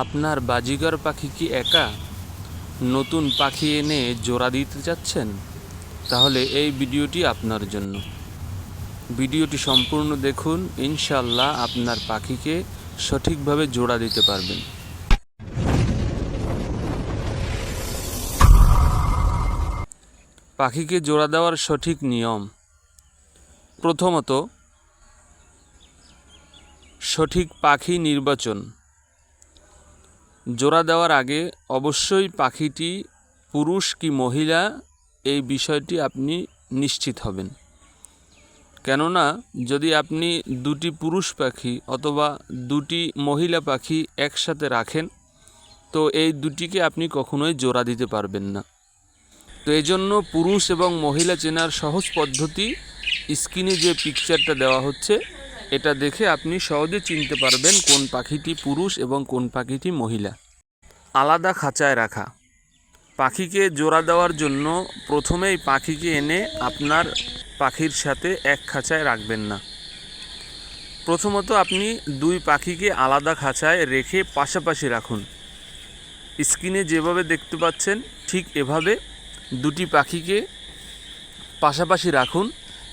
আপনার বাজিগর পাখি কি একা? নতুন পাখি এনে জোড়া দিতে যাচ্ছেন তাহলে এই ভিডিওটি আপনার জন্য। ভিডিওটি সম্পূর্ণ দেখুন ইনশাল্লাহ আপনার পাখিকে সঠিকভাবে জোড়া দিতে পারবেন। পাখিকে জোড়া দেওয়ার সঠিক নিয়ম। প্রথমত, সঠিক পাখি নির্বাচন। জোড়া দেওয়ার আগে অবশ্যই পাখিটি, পুরুষ কি মহিলা, এই বিষয়টি আপনি নিশ্চিত হবেন। কেননা, যদি আপনি দুটি পুরুষ পাখি অথবা দুটি মহিলা পাখি একসাথে রাখেন, তো এই দুটিকে আপনি কখনোই জোড়া দিতে পারবেন না। তো এই জন্য পুরুষ এবং মহিলা চেনার সহজ পদ্ধতি, স্ক্রিনে যে পিকচারটা দেওয়া হচ্ছে এটা দেখে আপনি সহজে চিনতে পারবেন কোন পাখিটি পুরুষ এবং কোন পাখিটি মহিলা। আলাদা খাঁচায় রাখা। পাখিকে জোড়া দেওয়ার জন্য প্রথমেই পাখিকে এনে আপনার পাখির সাথে এক খাঁচায় রাখবেন না। প্রথমত আপনি দুই পাখিকে আলাদা খাঁচায় রেখে পাশাপাশি রাখুন। স্ক্রিনে যেভাবে দেখতে পাচ্ছেন ঠিক এভাবে দুটি পাখিকে পাশাপাশি রাখুন।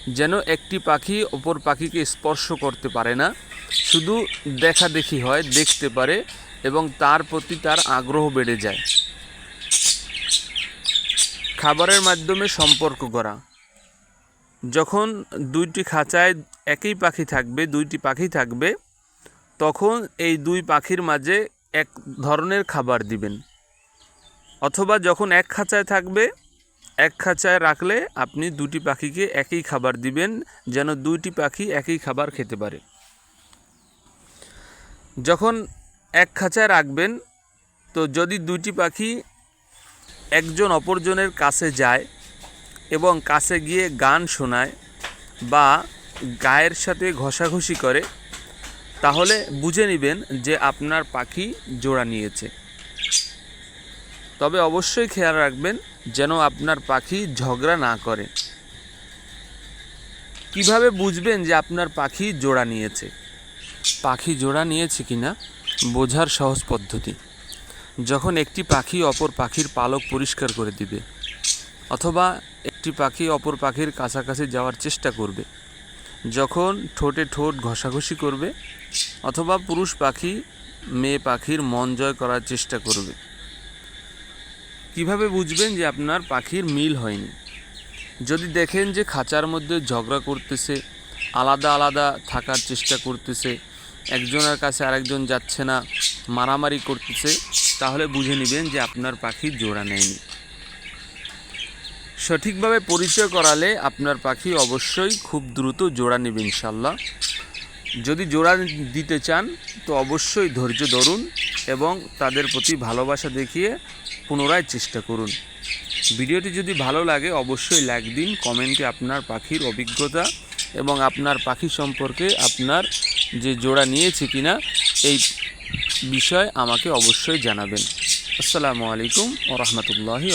যেন একটি পাখি অপর পাখিকে স্পর্শ করতে পারে না, শুধু দেখা দেখি হয়, দেখতে পারে এবং তার প্রতি তার আগ্রহ বেড়ে যায়। খাবারের মাধ্যমে সম্পর্ক করা যখন দুইটি খাঁচায় একই পাখি থাকবে, দুইটি পাখি থাকবে, তখন এই দুই পাখির মাঝে এক ধরনের খাবার দিবেন। অথবা যখন এক খাঁচায় থাকবে এক খাঁচায় রাখলে আপনি দুটি পাখিকে একই খাবার দিবেন, যেন দুইটি পাখি একই খাবার খেতে পারে। যখন এক খাঁচায় রাখবেন, তো যদি দুইটি পাখি একজন অপরজনের কাছে যায় এবং কাছে গিয়ে গান শোনায় বা গায়ের সাথে ঘষাঘষি করে, তাহলে বুঝে নেবেন যে আপনার পাখি জোড়া নিয়েছে। তবে অবশ্যই খেয়াল রাখবেন যেন আপনার পাখি ঝগড়া না করে। কীভাবে বুঝবেন যে আপনার পাখি জোড়া নিয়েছে? পাখি জোড়া নিয়েছে কিনা বোঝার সহজ পদ্ধতি। যখন একটি পাখি অপর পাখির পালক পরিষ্কার করে দিবে, অথবা একটি পাখি অপর পাখির কাছাকাছি যাওয়ার চেষ্টা করবে, যখন ঠোঁটে ঠোঁট ঘষাঘষি করবে, অথবা পুরুষ পাখি মেয়ে পাখির মন জয় করার চেষ্টা করবে। কীভাবে বুঝবেন যে আপনার পাখির মিল হয়নি? যদি দেখেন যে খাঁচার মধ্যে ঝগড়া করতেছে, আলাদা আলাদা থাকার চেষ্টা করতেছে, একজনের কাছে আরেকজন যাচ্ছে না, মারামারি করতেছে, তাহলে বুঝে নেবেন যে আপনার পাখি জোড়া নেয়নি। সঠিকভাবে পরিচয় করালে আপনার পাখি অবশ্যই খুব দ্রুত জোড়া নেবে ইনশাল্লাহ যদি জোড়া দিতে চান, তো অবশ্যই ধৈর্য ধরুন। এবং তাদের প্রতি ভালোবাসা দেখিয়ে পুনরায় চেষ্টা করুন। ভিডিওটি যদি ভালো লাগে, অবশ্যই লাইক দিন, কমেন্টে আপনার পাখির অভিজ্ঞতা এবং আপনার পাখি সম্পর্কে আপনার যে জোড়া নিয়েছে কিনা এই বিষয় আমাকে অবশ্যই জানাবেন। আসসালামু আলাইকুম ও রহমতুল্লাহি